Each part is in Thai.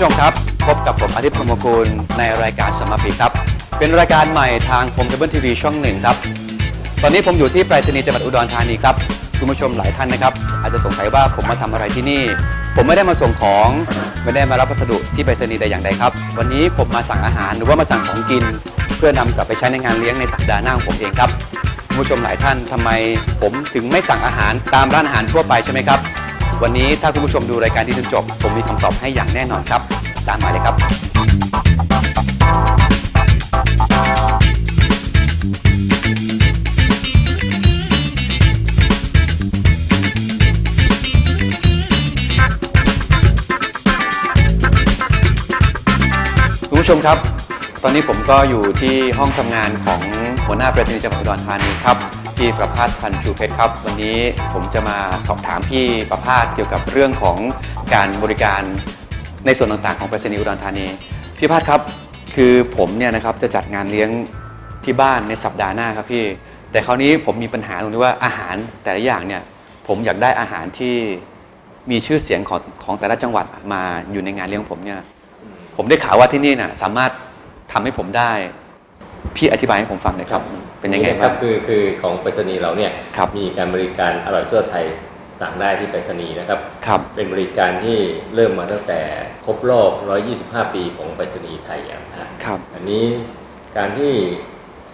ผู้ชมครับ พบกับผมอาทิตย์พรมกุลในรายการสมาปีครับ เป็นรายการใหม่ทางผมเคเบิลทีวีช่องหนึ่งครับ ตอนนี้ผมอยู่ที่ไปรษณีย์จังหวัดอุดรธานีครับ คุณผู้ชมหลายท่านนะครับ อาจจะสงสัยว่าผมมาทำอะไรที่นี่ ผมไม่ได้มาส่งของ ไม่ได้มารับพัสดุที่ไปรษณีย์แต่อย่างใดครับ วันนี้ผมมาสั่งอาหารหรือว่ามาสั่งของกิน เพื่อนำกลับไปใช้ในงานเลี้ยงในสัปดาห์หน้าของผมเองครับ คุณผู้ชมหลายท่านทำไม ผมถึงไม่สั่งอาหารตามร้านอาหารทั่วไปใช่ไหมครับ วันนี้ถ้าคุณผู้ชมดูรายการที่จนจบ ผมมีคำตอบให้อย่างแน่นอนครับ ตามมาเลยครับ คุณผู้ชมครับ ตอนนี้ผมก็อยู่ที่ห้องทำงานของหัวหน้าประธานีจังหวัดอุดรธานีครับ พี่ประภาสพันธ์ชูเพชรครับ วันนี้ผมจะมาสอบถามพี่ประภาสเกี่ยวกับเรื่องของการบริการในส่วนต่างๆของประธานีอุดรธานีพี่ประภาสครับคือผมเนี่ยนะครับจะจัดงานเลี้ยงที่บ้านในสัปดาห์หน้าครับพี่ แต่คราวนี้ผมมีปัญหาตรงที่ว่าอาหารแต่ละอย่างเนี่ยผมอยากได้อาหารที่มีชื่อเสียงของของแต่ละจังหวัดมาอยู่ในงานเลี้ยงของผมเนี่ยผมได้ข่าวว่าที่นี่น่ะสามารถทำให้ผมได้ พี่อธิบายให้ผมฟังหน่อยครับ เป็นยังไงคครัรับบคือคือของไปรษณีย์เราเนี่ยครับมีการบริการอร่อยทั่วไทยสั่งได้ที่ไปรษณีย์นะครับครับเป็นบริการที่เริ่มมาตั้งแต่ครบรอบ 125 ปีของไปรษณีย์ไทยอะนะฮะครับอันนี้การที่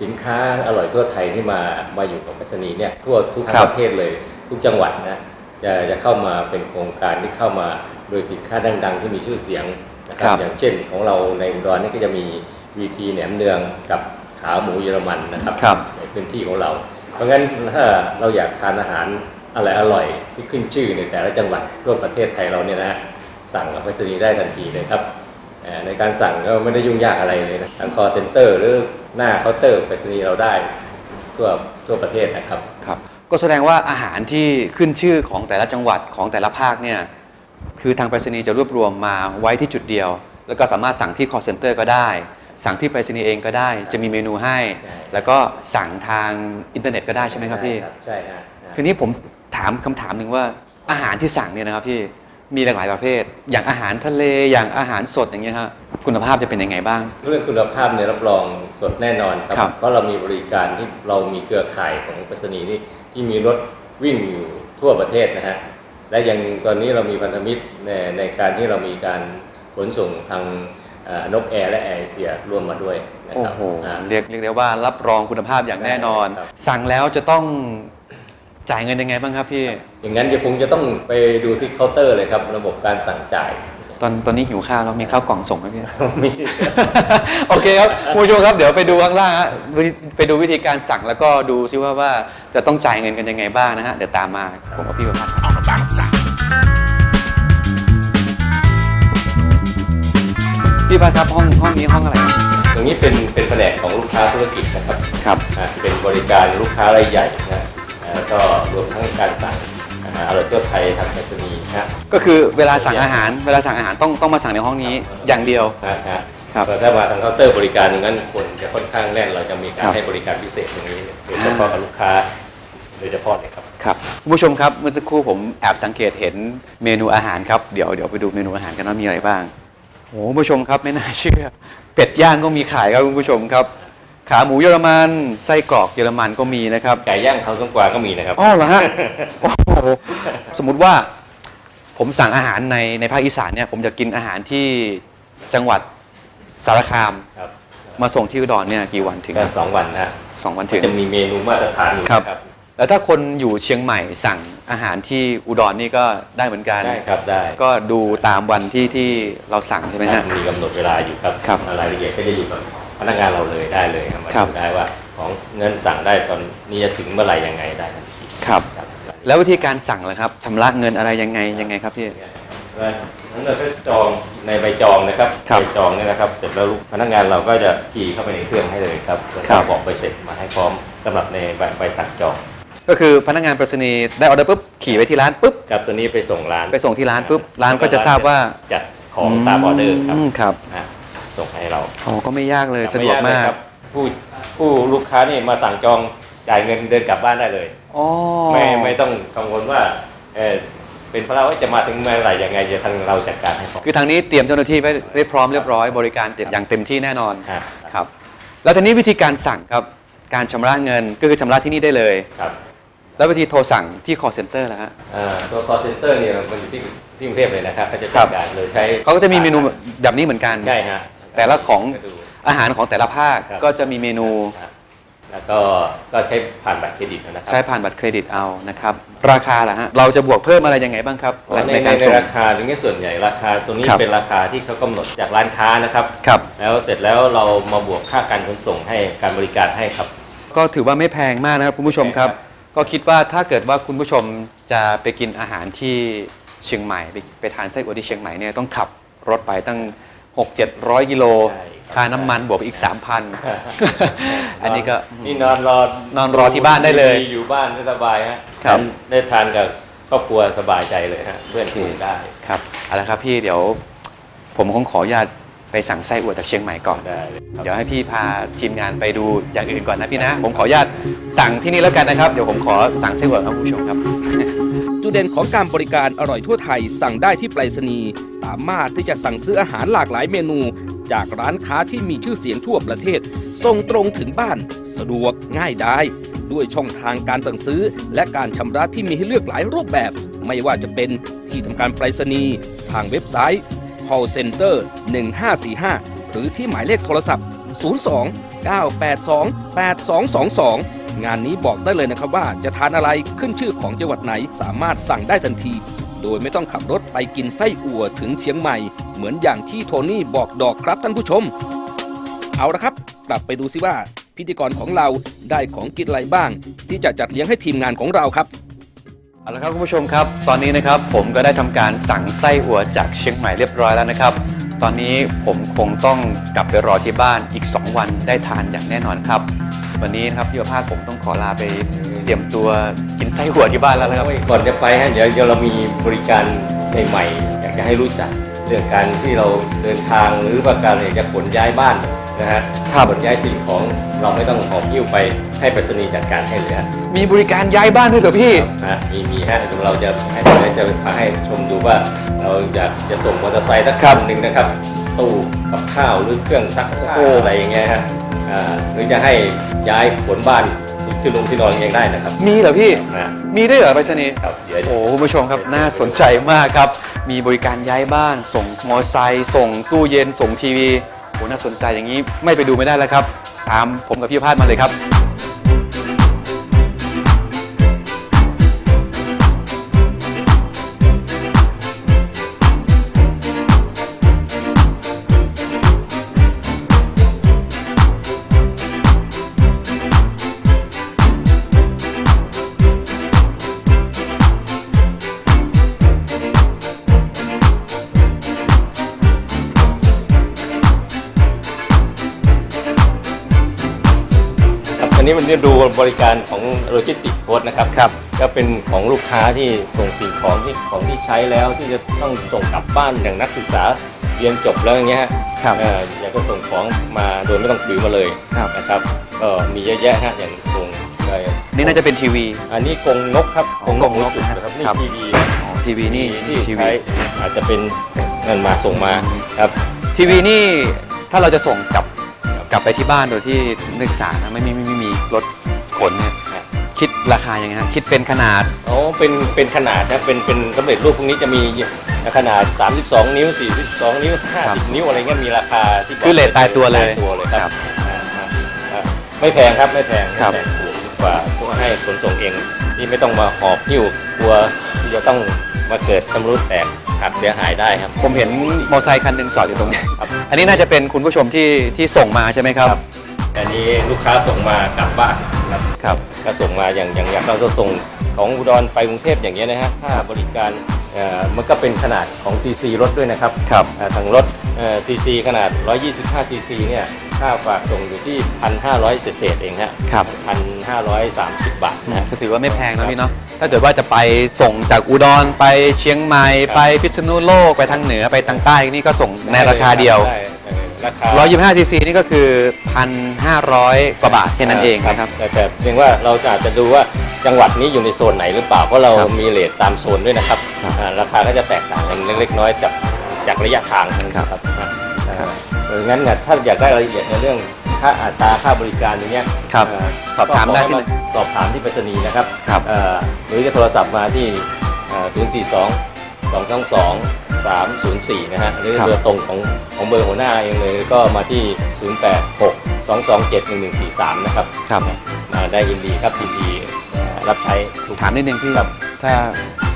สินค้าอร่อยทั่วไทยที่มามาอยู่กับไปรษณีย์เนี่ยทั่วทุกครับประเทศเลยทุกจังหวัดนะจะจะเข้ามาเป็นโครงการที่เข้ามาโดยสินค้าดัง ๆ ที่มีชื่อเสียงนะครับอย่างเช่นของเราในอุดรนี่ก็จะมีวีทีแหนมเนืองกับ ขาหมูเยอรมันนะครับครับในพื้นที่ของเรา เพราะงั้นถ้าเราอยากทานอาหารอะไรอร่อยๆที่ขึ้นชื่อในแต่ละจังหวัดทั่วประเทศไทยเราเนี่ยนะฮะสั่งกับไปรษณีย์ได้ทันทีเลยครับเอ่อในการสั่งก็ไม่ได้ยุ่งยากอะไรเลยนะทาง call center หรือหน้าเคาน์เตอร์ไปรษณีย์เราได้ทั่วทั่วประเทศนะครับครับก็แสดงว่าอาหารที่ขึ้นชื่อของแต่ละจังหวัดของแต่ละภาคเนี่ยคือทางไปรษณีย์จะรวบรวมมาไว้ที่จุดเดียว แล้วก็สามารถสั่งที่ call center ก็ได้ สั่งที่ไปรษณีย์เองก็ได้ จะมีเมนูให้ ใช่ แล้วก็สั่งทางอินเทอร์เน็ตก็ได้ใช่ไหมครับพี่ ใช่ฮะทีนี้ผมถามคำถามหนึ่งว่าอาหารที่สั่งเนี่ยนะครับพี่มีหลากหลายประเภท อย่างอาหารทะเลอย่างอาหารสดอย่างเงี้ยฮะคุณภาพจะเป็นยังไงบ้าง เรื่องคุณภาพเนี่ยรับรองสดแน่นอนครับครับเพราะเรามีบริการที่เรามีเครือข่ายของไปรษณีย์ที่ที่มีรถวิ่งอยู่ทั่วประเทศนะฮะ และยังตอนนี้เรามีพันธมิตรในในการที่เรามีการขนส่งทางเอ่อ นกแอร์และแอร์เอเชียร่วมมาด้วยนะโอ้ครับโหอ่า เรียกเรียกได้ว่ารับรองคุณภาพอย่างแน่นอน ครับ สั่งแล้วจะต้องจ่ายเงินยังไงบ้างครับพี่ อย่างนั้นเดี๋ยวคงจะต้องไปดูที่เคาน์เตอร์เลยครับ ระบบการสั่งจ่าย ตอนตอนนี้หิวข้าวแล้วมีข้าวกล่องส่งไหมพี่ มี โอเคครับคุณผู้ชมครับเดี๋ยวไปดูข้างล่างฮะวิธีไปดูวิธีการสั่งแล้วก็ดูซิว่าว่าจะต้องจ่ายเงินกันยังไงบ้างนะฮะเดี๋ยวตามมาผมกับพี่ประพัฒน์พี่ประพัฒน์ครับห้องห้องนี้ห้องอะไรครับตรงนี้เป็นเป็นแผนกของลูกค้าธุรกิจนะครับครับอ่าเป็นบริการลูกค้ารายใหญ่นะอ่าแล้วก็รวมทั้งการสั่งอาหารอร่อยทั่วไทยทางไปรษณีย์นะ ก็คือเวลาสั่งอาหาร เวลาสั่งอาหารต้องต้องมาสั่งในห้องนี้อย่างเดียวนะฮะครับแต่ถ้ามาทางเคาน์เตอร์บริการอย่างนั้นคนจะค่อนข้างแน่นเราจะมีกาครัรบให้บริการพิเศษตรงนี้โดยเฉพาะกับลูกค้าโดยเฉพาะเลยครับ ครับคุณผู้ชมครับเมื่อสักครู่ผมแอบสังเกตเห็นเมนูอาหารครับเดี๋ยวเดี๋ยวไปดูเมนูอาหารกันว่ามีอะไรบ้าง โอ้คุณผู้ชมครับไม่น่าเชื่อ เป็ดย่างก็มีขายครับคุณผู้ชมครับ ขาหมูเยอรมันไส้กรอกเยอรมันก็มีนะครับไก่ย่างเขาส้มกวางก็มีนะครับ อ๋อเหรอฮะโอ้โหสมมุติว่า ผมสั่งอาหารในในภาคอีสานเนี่ย ผมจะกินอาหารที่จังหวัดสารคาม ครับมาส่งที่อุดรเนี่ยกี่วันถึงก็สองวันนะสองวันถึง จะมีเมนูมาตรฐานอยู่ครับนะครับ แล้วถ้าคนอยู่เชียงใหม่สั่งอาหารที่อุดรนี่ก็ได้เหมือนกัน ได้ครับได้ก็ดูตามวันที่ที่เราสั่งใช่ไหมฮะ มีกำหนดเวลาอยู่ครับครับรายละเอียดก็จะอยู่กับพนักงานเราเลยได้เลยครับมาครับดูได้ว่าของเงินสั่งได้ตอนนี้จะถึงเมื่อไหร่ยังไงได้ทันทีครับครับแล้ววิธีการสั่งล่ะครับชำระเงินอะไรยังไงยังไงครับพี่ว่าทั้งเราก็จองในใบจองนะครับครับ ใบจองเนี่ยนะครับเสร็จแล้วลูกพนักงานเราก็จะคีย์เข้าไปในเครื่องให้เลยครับแล้วครัก็บบอกใบเสร็จมาให้พร้อมสำหรับในใบใบสั่งจอง ก็คือพนักงานไปรษณีย์ได้ออเดอร์ปุ๊บขี่ไปที่ร้านปุ๊บครับตัวนี้ไปส่งร้านไปส่งที่ร้านปุ๊บร้านก็จะทราบว่าจัดของตามออเดอร์ครับมครับอะส่งให้เราอ๋อก็ไม่ยากเลยสะดวกไยมาก เลยครับผู้ผู้ลูกค้านี่มาสั่งจองจ่ายเงินเดินกลับบ้านได้เลย อ๋อไม่ไม่ต้องกังวลว่าเออไปเป็นเพราะเราว่าจะมาถึงเมื่อไหร่ยังไงจะทางเราจัดการให้เขาคือทางนี้เตรียมเจ้าหน้าที่ไว้เรียบพร้อมเรียบร้อยบริการอย่างเต็มที่แน่นอน ครับครับ แล้วทีนี้วิธีการสั่งครับ การชำระเงินก็คือชำระที่นี่ได้เลย ครับ แล้ววิธีโทรสั่งที่ call center ล่ะฮะ อ่าตัว call center เนี่ยมันอยู่ที่ที่กรุงเทพเลยนะครับเขาจะครัจับดการโดยใช้เขาก็จะมีเมนูแบบนี้เหมือนกัน ใช่ฮะแต่ละของ ก็ดู อาหารของแต่ละภาคครับ ก็จะมีเมนูครับแล้วก็ก็ใช้ผ่านบัตรเครดิตนะครัใช้ผ่านบัตรเครดิตเอานะครับ ราคาล่ะฮะ เราจะบวกเพิ่มอะไรยังไงบ้างครับเพราะในในในการในส่ง ราคาตรงนี้ส่วนใหญ่ราคาตัวนี้ครับ เป็นราคาที่เขากำหนดจากร้านค้านะครับ ครับ แล้วเสร็จแล้วเรามาบวกค่าการขนส่งให้การบริการให้ครับ ก็ถือว่าไม่แพงมากนะครับคุณผู้ชมครับใช่ครับ ก็คิดว่าถ้าเกิดว่าคุณผู้ชมจะไปกินอาหารที่เชียงใหม่ไปไปทานไส้อั่วที่เชียงใหม่เนี่ยต้องขับรถไปตั้ง 6 7 0 0กิโลใช่ครับค่าน้ำมันบวกไปอีก 3,000 อันนี้ก็นี่นอนรอนอนรอที่บ้านได้เลยอยู่บ้านได้สบายฮะครับได้ทานกับครอบครัวสบายใจเลยฮะเพื่อนฝูงได้ครับเอาละครับพี่เดี๋ยวผมคงขออนุญาต ไปสั่งไส้อั่วจากเชียงใหม่ก่อน ได้เลยครับ เดี๋ยวให้พี่พาทีมงานไปดูอย่างอื่นก่อนนะพี่นะ ผมขออนุญาตสั่งที่นี่แล้วกันนะครับ เดี๋ยวผมขอสั่งไส้อั่วครับคุณผู้ชมครับ จุดเด่นของการบริการอร่อยทั่วไทยสั่งได้ที่ไปรษณีย์สามารถที่จะสั่งซื้ออาหารหลากหลายเมนู จากร้านค้าที่มีชื่อเสียงทั่วประเทศ ส่งตรงถึงบ้าน สะดวกง่ายได้ ด้วยช่องทางการสั่งซื้อ และการชำระที่มีให้เลือกหลายรูปแบบ ไม่ว่าจะเป็นที่ทำการไปรษณีย์ทางเว็บไซต์ call center 1545 หรือที่หมายเลขโทรศัพท์ 02 982 8222 งานนี้บอกได้เลยนะครับว่าจะทานอะไรขึ้นชื่อของจังหวัดไหนสามารถสั่งได้ทันที โดยไม่ต้องขับรถไปกินไส้อั่วถึงเชียงใหม่ เหมือนอย่างที่โทนี่บอกดอกครับท่านผู้ชม เอาละครับ กลับไปดูซิว่าพิธีกรของเราได้ของกินอะไรบ้าง ที่จะจัดเลี้ยงให้ทีมงานของเราครับ เอาละครับคุณผู้ชมครับ ตอนนี้นะครับผมก็ได้ทำการสั่งไส้อั่วจากเชียงใหม่เรียบร้อยแล้วนะครับ ตอนนี้ผมคงต้องกลับไปรอที่บ้านอีก 2 วันได้ทานอย่างแน่นอนครับ วันนี้นะครับพี่ประภาสผมต้องขอลาไปเตรียมตัวกินไส้อั่วที่บ้านแล้วนะครับ ก่อนจะไปฮะเดี๋ยวเดี๋ยวเรามีบริการใหม่ๆอยากจะให้รู้จักเรื่องการที่เราเดินทางหรือว่าการอยากจะขนย้ายบ้าน นะฮะครับขนย้ายสิ่งของเราไม่ต้องหอบหิ้วไปให้ไปรษณีย์จัดการให้เลยฮะมีบริการย้ายบ้านด้วยเหรอพี่ฮะมีมีฮะเดี๋ยวเราจะให้จะพาให้ชมดูว่าเราอยากจะส่งมอเตอร์ไซค์สักครัคับนหนึ่งนะครับ ตู้กับข้าวหรือเครื่องซักผ้าโอ้ อะไรอย่างเงี้ยฮะอ่าหรือจะให้ย้ายขนบ้านที่ลงที่นอนยังได้นะครับมีเหรอพี่ นะมีด้วยเหรอไปรษณีย์ครับเดี๋ยว โอ้คุณผู้ชมครับน่าสนใจมากครับ มีบริการย้ายบ้าน ส่งมอไซค์ส่งตู้เย็นส่งทีวี โอ้น่าสนใจอย่างนี้ไม่ไปดูไม่ได้แล้วครับ ตามผมกับพี่พาดมาเลยครับ ครับอันนี้มันจะดูบริการของโลจิสติกโค้ดนะครับครับก็เป็นของลูกค้าที่ส่งสิ่งของที่ของที่ใช้แล้วที่จะต้องส่งกลับบ้านอย่างนักศึกษาเรียนจบแล้วอย่างเงี้ยฮะครับเอ่ออยากจะส่งของมาโดยไม่ต้องถือมาเลยครับ นะครับก็มีเยอะแยะฮะอย่างส่งเอ่อนี่น่าจะเป็นทีวี อันนี้กรงนกครับอ๋อกรงนกจุดนะฮะนะครับนี่ครับ ทีวี อ๋อทีวีนี่ที่ทีวี ใช้อาจจะเป็นเงินมาส่งมาครับ ทีวีนี่ถ้าเราจะส่งกลับกลับไปที่บ้านโดยที่นักศึกษานะไม่มีไม่ไม่มี รถขนเนี่ยครับคิดราคายังไงฮะคิดเป็นขนาด อ๋อเป็นเป็นขนาดนะเป็นเป็นสำเร็จรูปพวกนี้จะมีขนาด 32 นิ้ว 42 นิ้ว ครับ50 นิ้วอะไรเงี้ยมีราคาที่บกคือเรทตายตัวเลยตายตัวเลยคครัรับบอ่าอ่าอ่าไม่แพงครับไม่แพงครับ ไม่แพงถูกกว่าพวกให้ขนส่งเองที่ไม่ต้องมาหอบหิ้วกลัวที่จะต้องมาเกิดชำรุดแตกหักเสียหายได้ครับ ผมเห็นมอเตอร์ไซค์คันหนึ่งจอดอยู่ตรงนี้ ครับอันนี้น่าจะเป็นคุณผู้ชมที่ที่ส่งมาใช่ไหมครับ ครับ อันนี้ลูกค้าส่งมากลับบ้านครับครับก็ส่งมาอย่างอย่างอย่างเราจะส่งของอุดรไปกรุงเทพอย่างเงี้ยนะฮะค่าบริการเอ่อมันก็เป็นขนาดของ CC รถด้วยนะครับครับ อ่าทางรถเอ่อ CC ขนาด 125 CC เนี่ยค่าฝากส่งอยู่ที่ 1,500 เศษๆเองฮะครับ 1,530 บาทนะฮะ ก็ถือว่าไม่แพงนะพี่เนาะ ถ้าเกิดว่าจะไปส่งจากอุดรไปเชียงใหม่ ครับ ไปพิษณุโลกไปทางเหนือไปทางใต้นี่ก็ส่งในราคาเดียว ได้เออ ราคา125ซีซีนี่ก็คือ 1,500 กว่าบาทแค่นั้นเองนะครับ แต่แต่เพียงว่าเราจะอาจจะดูว่าจจังหวัดนี้อยู่ในโซนไหนหรือเปล่า เพราะเราครับมีเลทตามโซนด้วยนะครับครับอ่าราคาก็จะแตกต่างกันเล็กๆน้อยๆจากจากระยะทางนะครับนะอ่าเอองั้นเนี่ยถ้าอยากได้รายละเอียดในเรื่องค่าอัตราค่าบริการอย่างเงี้ยครับเสอบถามได้ที่ไหน ก็ขอให้สอบถามที่ไปรษณีย์นะครับ ครับ เอ่อหรือจะโทรศัพท์มาที่เอ่อ042 222 304 นะฮะหรือครับ เบอร์ตรงของของเบอร์หัวหน้าเองเลยก็มาที่ 086 227 1143 นะครับ ครับ มาได้ยินดีครับยินดีเอ่อรับใช้ทุก ถามนิดนึงพี่ครับ ถ้า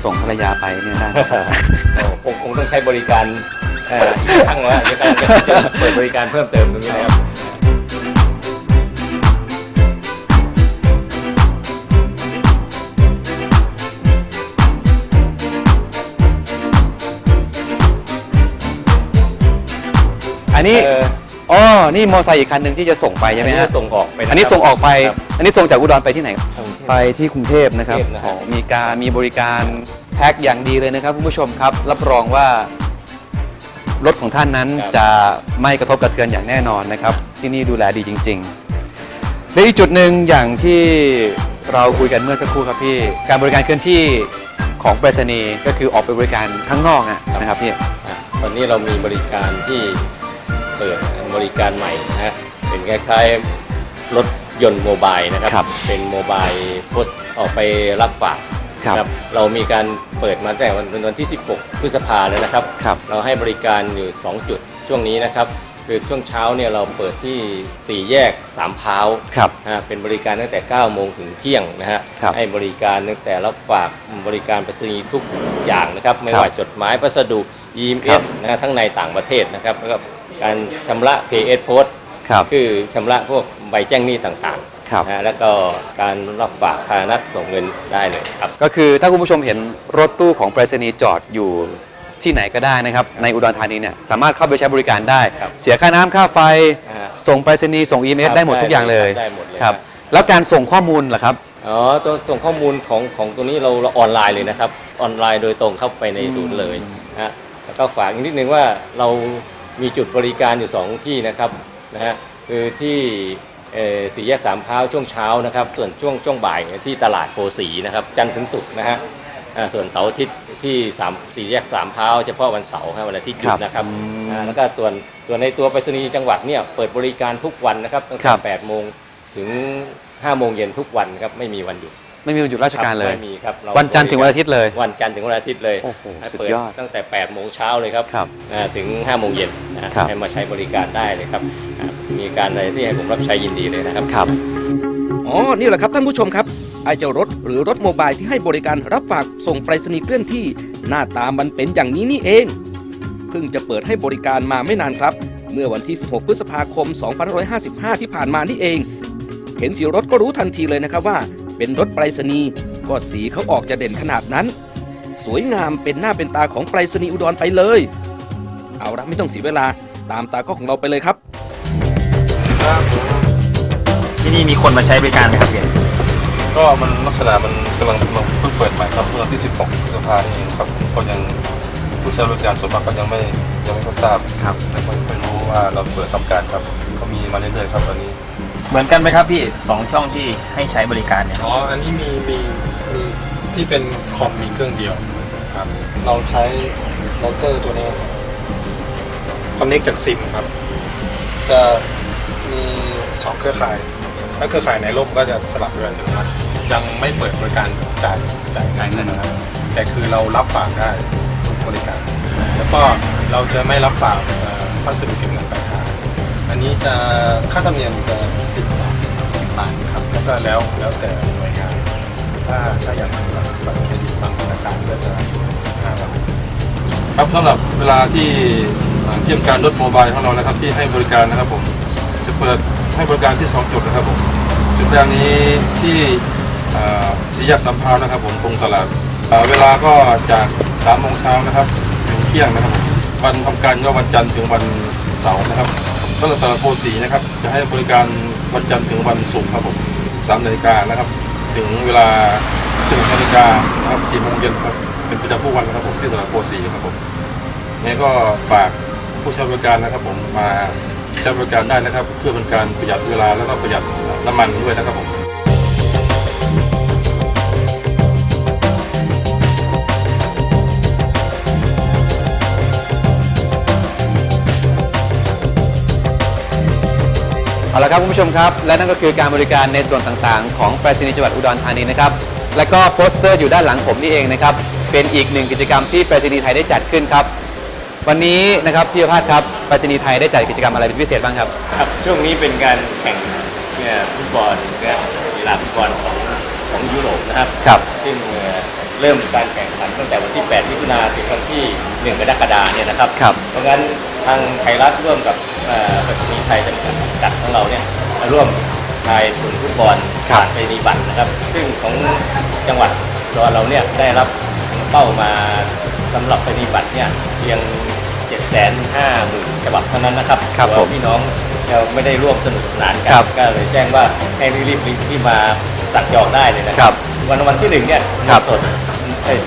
ส่งภรรยาไปเนี่ยได้ไหม โอ้คงคงต้องใช้บริการเอ่ออีกครั้งนะเดี๋ยวกำลังจะเปิดบริการเพิ่มเติมตรงนี้นะครับ อันนี้เอ่ออ๋อนี่มอไซค์อีกคันหนึ่งที่จะส่งไปใช่ไหมอันนี้ฮะจะส่งออกไปะครับอันนี้ส่งออกไป ครับ อันนี้ส่งจากอุดรไปที่ไหนกรุงเทพไปที่กรุงเทพนะครับกรุงเทพนะฮะ อ๋อมีการมีบริการแพ็คอย่างดีเลยนะครับคุณผู้ชมครับ รับรองว่ารถของท่านนั้นจะไม่กระทบกระเทือนอย่างแน่นอนนะครับ ที่นี่ดูแลดีจริงๆและอีกจุดหนึ่งอย่างที่เราคุยกันเมื่อสักครู่ครับพี่ การบริการเคลื่อนที่ของไปรษณีย์ก็คือออกไปบริการข้างนอกอะนะครับพี่อะตอนนี้เรามีบริการที่ เปิดบริการใหม่นะฮะเป็นคล้ายๆรถยนต์โมบายนะครับครับเป็นโมบายโพสต์ออกไปรับฝากครับเรามีการเปิดมาตั้งแต่วันวันที่ 16 พฤษภาแล้วนะครับ ครับ เราให้บริการอยู่ 2 จุดช่วงนี้นะครับ คือช่วงเช้าเนี่ยเราเปิดที่ 4 แยกสามพร้าวครับนะฮะเป็นบริการตั้งแต่ 9 โมงถึงเที่ยงนะฮะครับให้บริการตั้งแต่รับฝากบริการไปรษณีย์ทุกอย่างนะครับ ไม่ครับว่าจดหมายพัสดุ ครั EMS บนะฮะทั้งในต่างประเทศนะครับแล้วก็ การชำระ PS Post ครับ คือชำระพวกใบแจ้งหนี้ต่างครับ ๆนะฮะแล้วก็การรับฝากคานัดส่งเงินได้เลยครับ ก็คือถ้าคุณผู้ชมเห็นรถตู้ของไปรษณีย์จอดอยู่ที่ไหนก็ได้นะครับ ในอุดรธานีเนี่ยสามารถเข้าไปใช้บริการได้ ครับเสียค่าน้ำค่าไฟนะฮะส่งไปรษณีย์ส่งอีเมลครับได้หมดทุกอย่างเลยได้หมดเลยครับ ครับ แล้วการส่งข้อมูลล่ะครับ อ๋อตัวส่งข้อมูลของของตัวนี้เราเราออนไลน์เลยนะครับ ออนไลน์โดยตรงเข้าไปในศูนย์เลยนะฮะแล้วก็ฝากอีกนิดนึงว่าเรา มีจุดบริการอยู่ 2 ที่นะครับนะฮะคือที่เอ่อสี่แยกสามพร้าวช่วงเช้านะครับ ส่วนช่วงช่วงบ่ายเนี่ยที่ตลาดโพสีนะครับจันทร์ถึงศุกร์นะฮะอ่าส่วนเสาร์อาทิตย์ที่สามสี่แยกสามพร้าวเฉพาะวันเสาร์ครับวันอาทิตย์หยุครัดบนะครับอืมอ่าแล้วก็ตัวตัวในตัวไปรษณีย์จังหวัดเนี่ยเปิดบริการทุกวันนะครับตั้งครัแต่บแปดโมงถึงห้าโมงเย็นทุกวันครับไม่มีวันหยุด ไม่มีวันหยุดราชการเลย ไม่มีครับเาวันจันทร์ถึงวันอาทิตย์เลยวันจันทร์ถึงวันอาทิตย์เลยโอ้โหให้สุดเปิดยอดตั้งแต่8โมงเช้าเลยครับครับอ่าถึง5โมงเย็นนะฮะครับ ให้มาใช้บริการได้เลยครับอ่ามีการอะไรที่ให้ผมรับใช้ยินดีเลยนะครับ ครับ อ๋อ นี่แหละครับท่านผู้ชมครับ ไอเจ้ารถหรือรถโมบายที่ให้บริการรับฝากส่งไปรษณีย์เคลื่อนที่ หน้าตามันเป็นอย่างนี้นี่เอง เพิ่งจะเปิดให้บริการมาไม่นานครับ เมื่อวันที่ 16 พฤษภาคม 2555 ที่ผ่านมานี่เอง เห็นสีรถก็รู้ทันทีเลยนะครับว่า เป็นรถไปรษณีย์ก็สีเขาออกจะเด่นขนาดนั้น สวยงามเป็นหน้าเป็นตาของไปรษณีย์อุดรไปเลย เอาละไม่ต้องเสียเวลาตามตากล้องของเราไปเลยครับ ที่นี่มีคนมาใช้บริการไหมครับเย็นก็มันลักษณะมันกำลังกำลังเพิ่งเปิดใหม่ครับเมื่อวันที่ 16พฤษภานี่เองครับก็ยังผู้ใช้บริการส่วนมากก็ยังไม่ยังไม่ค่อยทราบครับและก็ไม่รู้ว่าเราเปิดทำการครับก็มีมาเรื่อยๆครับตอนนี้ เหมือนกันไหมครับพี่สองช่องที่ให้ใช้บริการเนี่ย อ๋อ อันนี้มีมีมีที่เป็นคอมมีเครื่องเดียวครับ เราใช้เราเตอร์ตัวนี้คอนเน c t จากซิมครับ จะมีสองเครือข่าย ถ้าเครือข่ายไหนล่มก็จะสลับโดยอัตโนมัติยังไม่เปิดบริการจ่ายจ่ายจ่ายเงินนะครับ แต่คือเรารับฝากได้ทุกบริการ แล้วก็เราจะไม่รับฝากเอ่อพัสดุเก็บเงินปลายทาง อันนี้จะค่าธรรมเนียมจะสิบบาทสิบบาทครับแล้วก็แล้วแล้วแต่หน่วยงานถ้าถ้าอย่างบัตรบัตรเครดิตบางธนาคารก็จะสิบห้าบาทครับสำหรับเวลาที่เทียมการรถโมบายของเรานะครับที่ให้บริการนะครับผมจะเปิดให้บริการที่ 2 จุดนะครับผมจุดแรกนี้ที่อ่าสี่แยกสามพาวนะครับผมตรงตลาดเวลาก็จาก3โมงเช้านะครับถึงเที่ยงนะครับวันทำการก็วันจันทร์ถึงวันเสาร์นะครับ สำหรัตลโกสีนะครับ จะให้บริการวันจันทร์ถึงวันศุกร์ครับผม13นาฬิกานะครับ ถึงเวลา16นาฬิกานะครับ4โมงเย็นครับ เป็นประจำทุกวันนะครับผมที่ตลาดโพสีครับผมนี่ก็ฝากผู้ใช้บริการนะครับผมมาใช้บริการได้นะครับ เพื่อเป็นการประหยัดเวลาแล้วก็ประหยัดน้ำมันด้วยนะครับผม ละครับคุณผู้ชมครับ และนั่นก็คือการบริการในส่วนต่างๆ ของไปรษณีย์จังหวัดอุดรธานีนะครับ และก็โปสเตอร์อยู่ด้านหลังผมนี่เองนะครับ เป็นอีกหนึ่งกิจกรรมที่ไปรษณีย์ไทยได้จัดขึ้นครับ วันนี้นะครับพี่ประภาสครับไปรษณีย์ไทยได้จัดกิจกรรมอะไรเป็นพิเศษบ้างครับ ครับช่วงนี้เป็นการแข่งเนี่ยฟุตบอลเนี่ยกีฬาฟุตบอลของของยุโรปนะครับ ครับ ซึ่งเอ่อเริ่มการแข่งขันตั้งแต่วันที่ 8 มิถุนายนถึงวันที่ 1 กรกฎาคมเนี่ยนะครับ ครับ เพราะงั้นทางไทยรัฐร่วมกับเอ่อ ประเพณีไทยจำกัดจัดของเราเนี่ยมาร่วมทายผลฟุตบอลครับผ่านไปนีบัตรนะครับ ซึ่งของจังหวัดดอนเราเนี่ยได้รับเป้ามาสำหรับไปนีบัตรเนี่ยเพียง 7 5 0 0 0 0ฉบับเท่านั้นนะครับครับตัวผมพี่น้องเราไม่ได้ร่วมสนุกสนานกัครับก็เลยแจ้งว่าให้รีบๆที่มาสั่งจองได้เลยนะคครัรับ วันวันที่หนึ่งเนี่ยครัเงิบนสด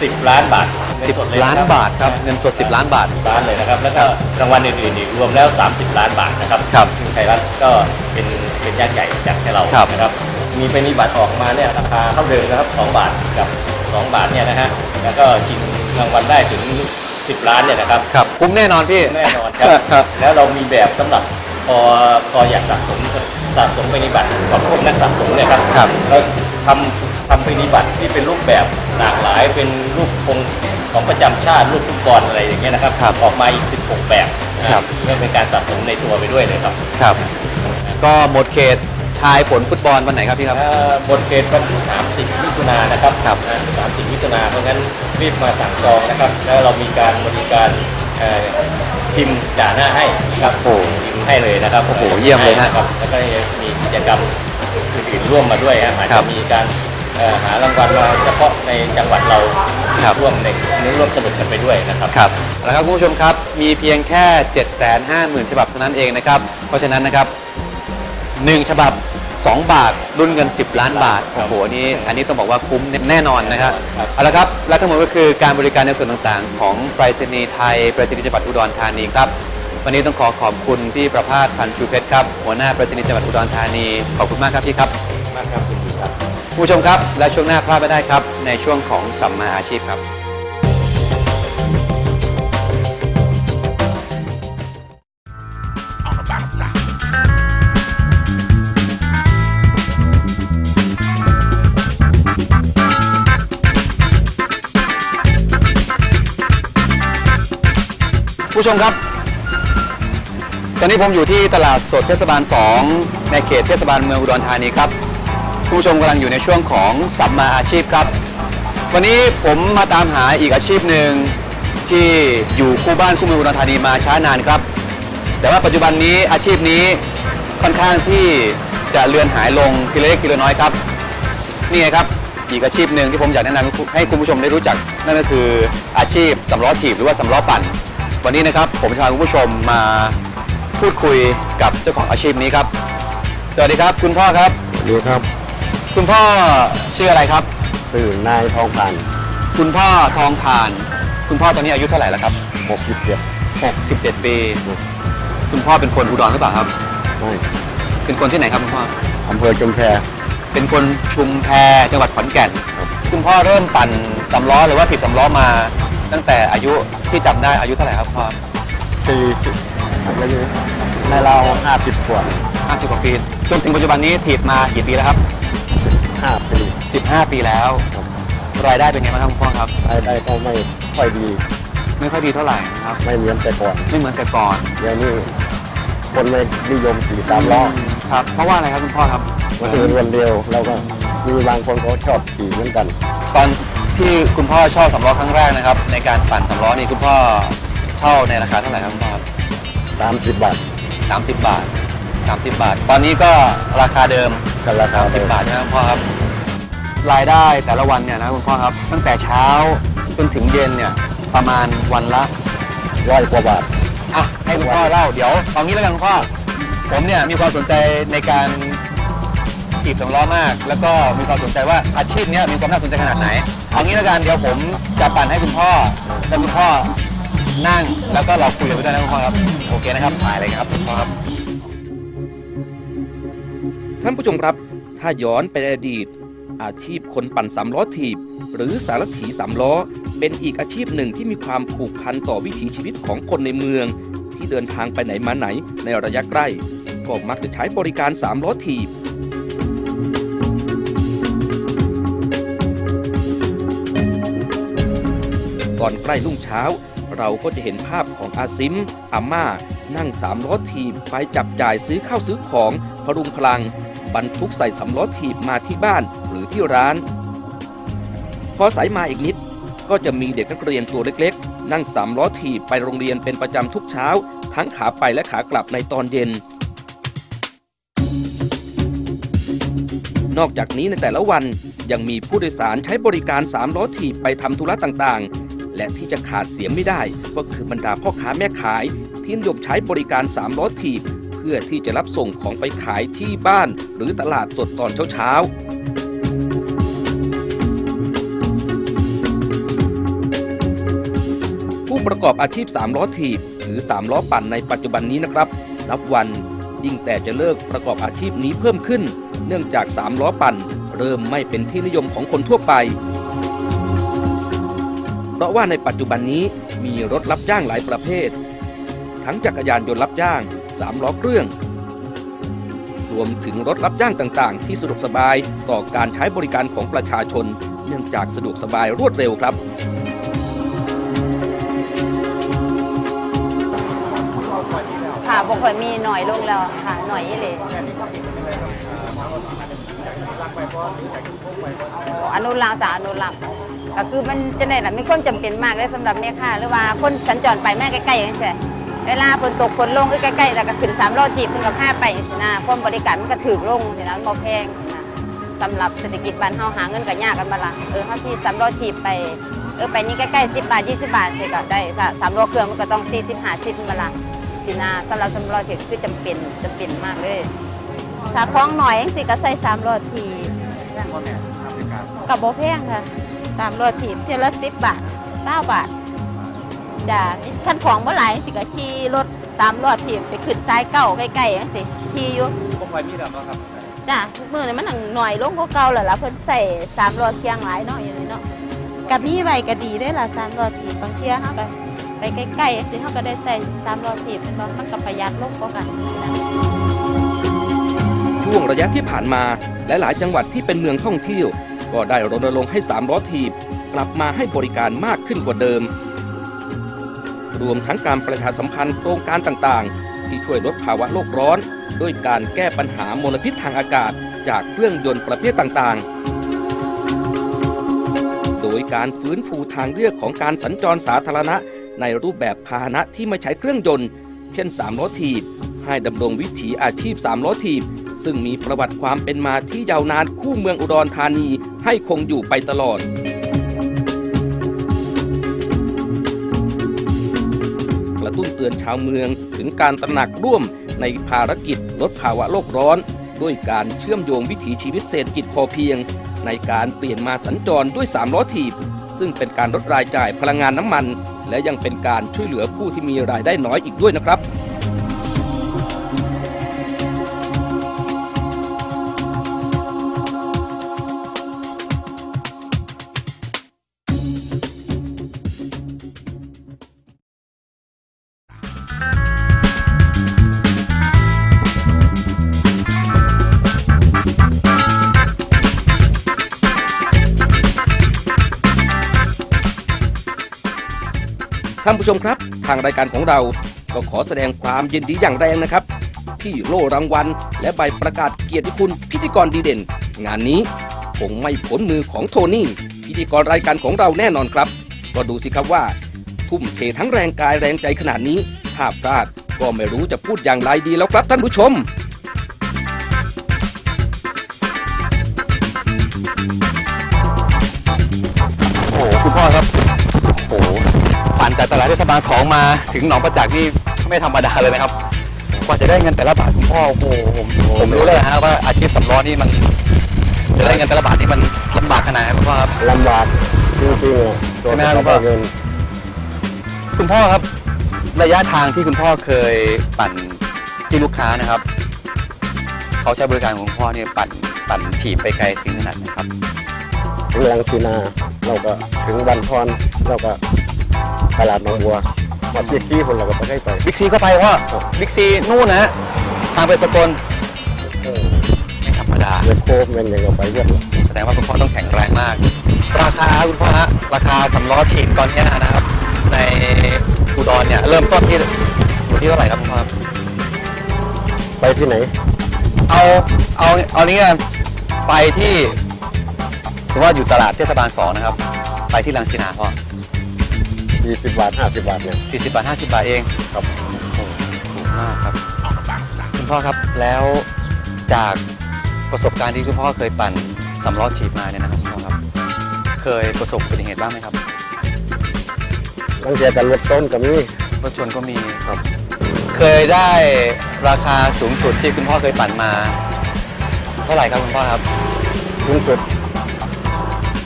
สิบล้านบาทเงินสดเลย 10 ล้านะครับาทครับเงินสด 10 ล้านบาท ล้านเลยนะครับ แล้วก็รางวัลอื่นๆอีกรวมแล้ว 30 ล้านบาทนะครับครับซึ่งไทยรัฐก็เป็นเป็นญาติใหญ่จัดให้เราครับ นะครับ มีเป็นนิบัตรออกมาเนี่ยราคาเท่าเดิมนะครับ 2 บาทกับ 2 บาทเนี่ยนะฮะ แล้วก็ชิงรางวัลได้ถึง 10 ล้านเนี่ยนะครับ ครับคุ้มแน่นอนพี่ แน่นอนครับ ครับ แล้วเรามีแบบสำหรับพอพออยากสะสมสะสมปฏิบัติกับพวกนักสะสมเนี่ยครับครับ เราทำ ทำปฏิบัติที่เป็นรูปแบบหลากหลายเป็นรูปธงของประจำชาติรูปฟุตบอลอะไรอย่างเงี้ยนะครับครับออกมาอีก 16 แบบนะครับเพื่อเป็นการสะสมในตัวไปด้วยเลยครับครับ ก็หมดเขตทายผลฟุตบอลวันไหนครับพี่ครับ เอ่อบทเกณฑ์วันที่ 30มิถุนายนนะครับครับ อ่า30มิถุนายนเพราะงั้นรีบมาสั่งจองนะครับ แล้วเรามีการบริการเอ่อพิมพ์จ่าหน้าให้นะครับโอ้โหพิมพ์ให้เลยนะครับโอ้โหเยี่ยมเลยฮะครับแล้วก็มีกิจกรรมอื่นๆร่วมมาด้วยฮะอาจครัจะบ มีการเอ่อ หารางวัลมาเฉพาะในจังหวัดเราครับร่วมในนี้ร่วมสนุกกันไปด้วยนะครับครับแล้วครับคุณผู้ชมครับมีเพียงแค่ 750,000 ฉบับเท่านั้นเองนะครับ เพราะฉะนั้นนะครับ 1 ฉบับ 2 บาทรุ่นเงิน 10 ล้านบาทครัโอ้บโหนี่อันนี้ต้องบอกว่าคุ้มแน่นอนนะครับครับเอาละครับและทั้งหมดก็คือการบริการในส่วนต่างๆ ของไปรษณีย์ไทยไปรษณีย์จังหวัดอุดรธานีครับวันนี้ต้องขอขอบคุณพี่ประภาสพันธ์ชูเพชรครับหัวหน้าไปรษณีย์จังหวัดอุดรธานีขอบคุณมากครับพี่ครับ ผู้ชมครับ และช่วงหน้าพลาดไม่ได้ครับ ในช่วงของสัมมาอาชีพครับผู้ชมครับ ตอนนี้ผมอยู่ที่ตลาดสดเทศบาล 2 ในเขตเทศบาลเมืองอุดรธานีครับ คุณผู้ชมกำลังอยู่ในช่วงของสัมมาอาชีพครับ วันนี้ผมมาตามหาอีกอาชีพหนึ่งที่อยู่คู่บ้านคู่เมืองอุดรธานีมาช้านานครับ แต่ว่าปัจจุบันนี้อาชีพนี้ค่อนข้างที่จะเลือนหายลงทีละเล็กทีละน้อยครับ นี่ไงครับอีกอาชีพหนึ่งที่ผมอยากแนะนำให้คุณผู้ชมได้รู้จัก นั่นก็คืออาชีพสำล้อถีบหรือว่าสำล้อปั่น วันนี้นะครับผมจะพาคุณผู้ชมมาพูดคุยกับเจ้าของอาชีพนี้ครับ สวัสดีครับ คุณพ่อครับ ดีครับ คุณพ่อชื่ออะไรครับตื่นนายทองพันคุณพ่อทองผ่าน คุณพ่อตอนนี้อายุเท่าไหร่แล้วครับหกสิบเจ็ด67 ปี คุณพ่อเป็นคนอุดรหรือเปล่าครับ ไม่เป็นคนที่ไหนครับคุณพ่อ อำเภอชุมแพเป็นคนชุมแพจังหวัดขอนแก่น คุณพ่อเริ่มปั่นสำล้อหรือว่าถีบสำล้อมา ตั้งแต่อายุที่จำได้อายุเท่าไหร่ครับพ่อสี่สิบอะไรอยู่ในเราห้าสิบกว่า 50กว่าปี จนถึงปัจจุบันนี้ถีบมากี่ปีแล้วครับ ห้าปี15 ปีแล้ว รายได้เป็นไงบ้างครับคุณพ่อครับ รายได้ก็ไม่ค่อยดีไม่ค่อยดีเท่าไหร่นะครับไม่เหมือนแต่ก่อนไม่เหมือนแต่ก่อนเดี๋ยวนี้คนไม่นิยมขี่ตามล้อครับ เพราะว่าอะไรครับคุณพ่อครับก็คือวันเดียวเราก็มีบางคนเขาชอบขี่เหมือนกัน ตอนที่คุณพ่อเช่าสำล้อครั้งแรกนะครับ ในการปั่นสำล้อนี่คุณพ่อเช่าในราคาเท่าไหร่ครับคุณพ่อครับตามสิบบาท30บาท30บาท ตอนนี้ก็ราคาเดิม กันราคา30เดิมบาทใช่ไหมครับคุณพ่อครับ รายได้แต่ละวันเนี่ยนะคุณพ่อครับ ตั้งแต่เช้าจนถึงเย็นเนี่ยประมาณวันละร้อยกว่าบาทอะให้คุณพ่อเล่าเดี๋ยวเอางี้แล้วกันคุณพ่อผมเนี่ยมีความสนใจในการถีบสำล้อมาก แล้วก็มีความสนใจว่าอาชีพเนี้ยมีความน่าสนใจขนาดไหนเอางี้แล้วกันเดี๋ยวผมจะปั่นให้คุณพ่อแล้วคุณพ่อนั่งแล้วก็เราคุยกันไปด้วยนะคุณพ่อครับโอเคนะครับหมายเลยครับคุณพ่อครับ ท่านผู้ชมครับ ถ้าย้อนไปในอดีต อาชีพคนปั่นสามล้อถีบ หรือสารถีสามล้อ เป็นอีกอาชีพหนึ่งที่มีความผูกพันต่อวิถีชีวิตของคนในเมือง ที่เดินทางไปไหนมาไหนในระยะใกล้ ก็มักจะใช้บริการ3ล้อถีบก่อนใกล้รุ่งเช้า เราก็จะเห็นภาพของอาซิมอาม่า นั่งสามล้อถีบไปจับจ่ายซื้อข้าวซื้อของพรุงพลัง บรรทุกใส่สามล้อถีบมาที่บ้านหรือที่ร้าน พอสายมาอีกนิด ก็จะมีเด็กนักเรียนตัวเล็กๆ นั่งสามล้อถีบไปโรงเรียนเป็นประจำทุกเช้า ทั้งขาไปและขากลับในตอนเย็น นอกจากนี้ในแต่ละวันยังมีผู้โดยสารใช้บริการสามล้อถีบไปทำธุระต่างๆ และที่จะขาดเสียไม่ได้ก็คือบรรดาพ่อค้าแม่ขายที่นิยมใช้บริการสามล้อถีบ พื่อที่จะรับส่งของไปขายที่บ้านหรือตลาดสดตอนเช้าๆ ผู้ประกอบอาชีพ 3 ล้อถีบหรือ 3 ล้อปั่นในปัจจุบันนี้นะครับ นับวันยิ่งแต่จะเลิกประกอบอาชีพนี้เพิ่มขึ้น เนื่องจาก 3 ล้อปั่น เริ่มไม่เป็นที่นิยมของคนทั่วไป เพราะว่าในปัจจุบันนี้มีรถรับจ้างหลายประเภท ทั้งจักรยานยนต์รับจ้าง 3ล้อเครื่อง รวมถึงรถรับจ้างต่างๆ ที่สะดวกสบายต่อการใช้บริการของประชาชน เนื่องจากสะดวกสบายรวดเร็วครับค่ะบ่ค่อยมีหน่อยลงแล้วค่ะหน่อยอีหลีอนุรักษ์จ้ะอนุรักษ์ก็คือมันจะได้ล่ะมีความจำเป็นมากเลยสำหรับแม่ค้าหรือว่าคนสัญจรไปแม่ใกล้ๆอย่างนี้ใช่ เวลาฝนตกฝนลงก็ใกล้ๆแล้วก็ขึ้นสามล้อจีบเพิ่นก็พาไปอย่างนี้นะความบริการมันก็ถูกลงสินะมันบ่แพงนะสำหรับเศรษฐกิจบ้านเฮาหาเงินก็ยากกันบ่ล่ะเออเฮาสิสามล้อจีบไปเออไปนี่ใกล้ๆ10บาท20 บาทสิก็ได้ถ้าสามล้อเครื่องมันก็ต้อง40 50บ่ล่ะสินาสำหรับสำรองสิคือจำเป็นจำเป็นมากเลยถ้าคล้องหน่อยจังสิก็ใส่สามรถทีกับโบแพงค่ะสามรถทีเทอละสิบบาทเก้าบาท จ้ะขั้นของเมื่อไหร่สิก็ขี่รถสามรถทีไปขึ้นซ้ายเก้าใกล้ๆจังสิขี่อยู่ผมไปมีดำครับจ้ะทุกมือนี่มันหนังหน่อยลงก็เก่าแล้วล่ะเพิ่นใส่สามรถเคียงหลายเนาะอย่างนี้เนาะกับมีไว้ก็ดีได้อล่ะสามรถทีบางเที่ยเฮาก็ไปใกล้ๆจังสิเฮาก็ได้ใส่สามรถทีมันบ่มันก็ประหยัดลงกว่ากันนะช่วงระยะที่ผ่านมาและหลายจังหวัดที่เป็นเมืองท่องเที่ยว ก็ได้รณรงค์ให้สามล้อถีบกลับมาให้บริการมากขึ้นกว่าเดิม รวมทั้งการประชาสัมพันธ์โครงการต่างๆ ที่ช่วยลดภาวะโลกร้อน ด้วยการแก้ปัญหามลพิษทางอากาศ จากเครื่องยนต์ประเภทต่างๆ โดยการฟื้นฟูทางเลือกของการสัญจรสาธารณะ ในรูปแบบพาหนะที่ไม่ใช้เครื่องยนต์ เช่น3ล้อถีบ ให้ดำรงวิถีอาชีพ3ล้อถีบ ซึ่งมีประวัติความเป็นมาที่ยาวนานคู่เมืองอุดรธานีให้คงอยู่ไปตลอด ตุ้นเตือนชาวเมือง ถึงการตระหนักร่วมในภารกิจลดภาวะโลกร้อน ด้วยการเชื่อมโยงวิถีชีวิตเศรษฐกิจพอเพียง ในการเปลี่ยนมาสัญจรด้วย3ล้อถีบ ซึ่งเป็นการลดรายจ่ายพลังงานน้ำมัน และยังเป็นการช่วยเหลือผู้ที่มีรายได้น้อยอีกด้วยนะครับ ผู้ชมครับ ทางรายการของเราก็ขอแสดงความยินดีอย่างแรงนะครับ ที่โล่รางวัล และใบประกาศเกียรติคุณพิธีกรดีเด่น งานนี้คงไม่ผลมือของโทนี่พิธีกรรายการของเราแน่นอนครับ ก็ดูสิครับว่า ทุ่มเททั้งแรงกายแรงใจขนาดนี้ถ้าพลาดก็ไม่รู้จะพูดอย่างไรดีแล้วครับท่านผู้ชม จากตลาดเทศบาลสองมา ถึงหนองประจักษ์นี่ไม่ธรรมดาเลยนะครับกว่าจะได้เงินแต่ละบาทคุณพ่อโอ้โหผมผมรู้เลยนะฮะว่าอาชีพสำล้อนี่มันจะได้เงินแต่ละบาทนี่มันลำบากขนาดไหนครับคุณพ่อครับ ลำบากจริงๆอะตัวใช่ไหมครับคุณพ่อเงินคุณพ่อครับ ระยะทางที่คุณพ่อเคยปั่นที่ลูกค้านะครับ เขาใช้บริการของคุณพ่อเนี่ยปั่นปั่นถีบไปไกลถึงขนาดไหนครับถึงแรงชีนา เราก็ถึงบันทอนเราก็ ตลาดหนองบัวมาเจ็ดที่คนเราก็ไปได้ไป บิ๊กซีก็ไปว่าบิ๊กซีนู่นนะฮะทางไปสกลไม่ธรรมดาเงินโคมเงินยังเอาไปเยอะเลยแสดงว่าคุณพ่อต้องแข็งแรงมาก ราคาคุณพ่อฮะราคาสำล้อฉีดตอนเนี้ยนะครับ ในอุดรเนี่ยเริ่มต้นที่อยู่ที่เท่าไหร่ครับคุณพ่อครับไปที่ไหน เอาเอาเอานี้กันไปที่สมมติว่าอยู่ตลาดเทศบาลสองนะครับ ไปที่ลังสินาพ่อ 20บาท50บาทเนี่ย 40 บาท 50 บาทเองครับ โอ้โหถูกมากครับคุณพ่อครับแล้วจากประสบการณ์ที่คุณพ่อเคยปั่นสำล้อฉีดมาเนี่ยนะครับคุณพ่อครับ เคยประสบอุบัติเหตุบ้างไหมครับบางทีกันรถส้นก็มีรถชนก็มีครับ เคยได้ราคาสูงสุดที่คุณพ่อเคยปั่นมา เท่าไหร่ครับคุณพ่อครับสูงสุด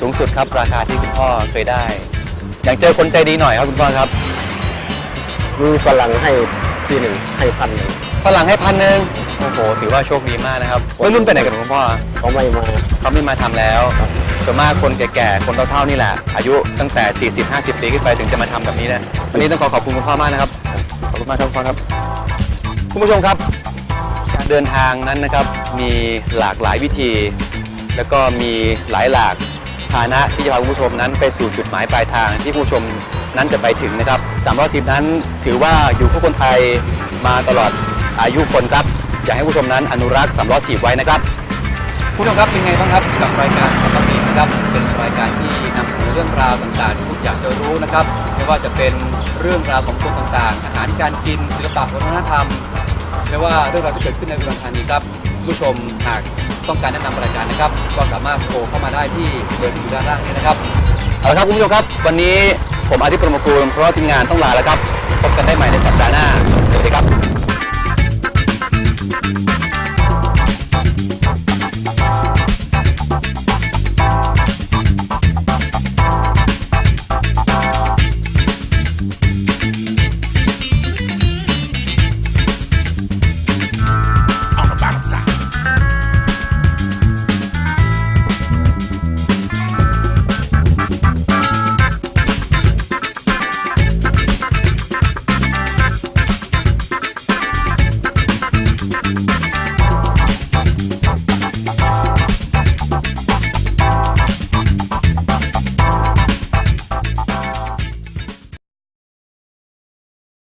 สูงสุดครับราคาที่คุณพ่อเคยได้ อยากเจอคนใจดีหน่อยครับคุณพ่อครับ มีฝรั่งให้ทีหนึ่งให้พันหนึ่งฝรั่งให้พันหนึ่งโอ้โหถือว่าโชคดีมากนะครับวัยรุ่นไปไหนกันคุณพ่อเขาไม่มาเขาไม่มาทำแล้วส่วนมากคนแก่ๆคนเท่าๆนี่แหละ อายุตั้งแต่ 40-50 ปีขึ้นไปถึงจะมาทำแบบนี้นะวันนี้ต้องขอขอบคุณคุณพ่อมากนะครับขอบคุณมากครับคุณพ่อครับ คุณผู้ชมครับ การเดินทางนั้นนะครับมีหลากหลายวิธี แล้วก็มีหลายหลาก พาหนะที่จะพาคุณผู้ชมนั้นไปสู่จุดหมายปลายทางที่ผู้ชมนั้นจะไปถึงนะครับสามร้อทิปนั้นถือว่าอยู่คู่คนไทยมาตลอดอายุคนครับ อยากให้ผู้ชมนั้นอนุรักษ์สามล้อถีบไว้นะครับผู้ชมครับเป็นไงบ้างครับกับรายการสำรับนี้นะครับเป็นรายการที่นำเสนอเรื่องราวต่างๆที่คุณอยากจะรู้นะครับไม่ว่าจะเป็นเรื่องราวของคนต่างๆ อาหารการกินศิลปะวัฒนธรรมไม่ว่าเรื่องราวที่เกิดขึ้นในอุดรธานีครับผู้ชมหาก ต้องการแนะนำรายการนะครับ ก็สามารถโทรเข้ามาได้ที่เบอร์ที่อยู่ด้านล่างนี้นะครับ เอาละครับคุณผู้ชมครับ วันนี้ผมอาทิตย์ประมกูลเพราะว่าทีมงานต้องลาแล้วครับ พบกันได้ใหม่ในสัปดาห์หน้า สวัสดีครับ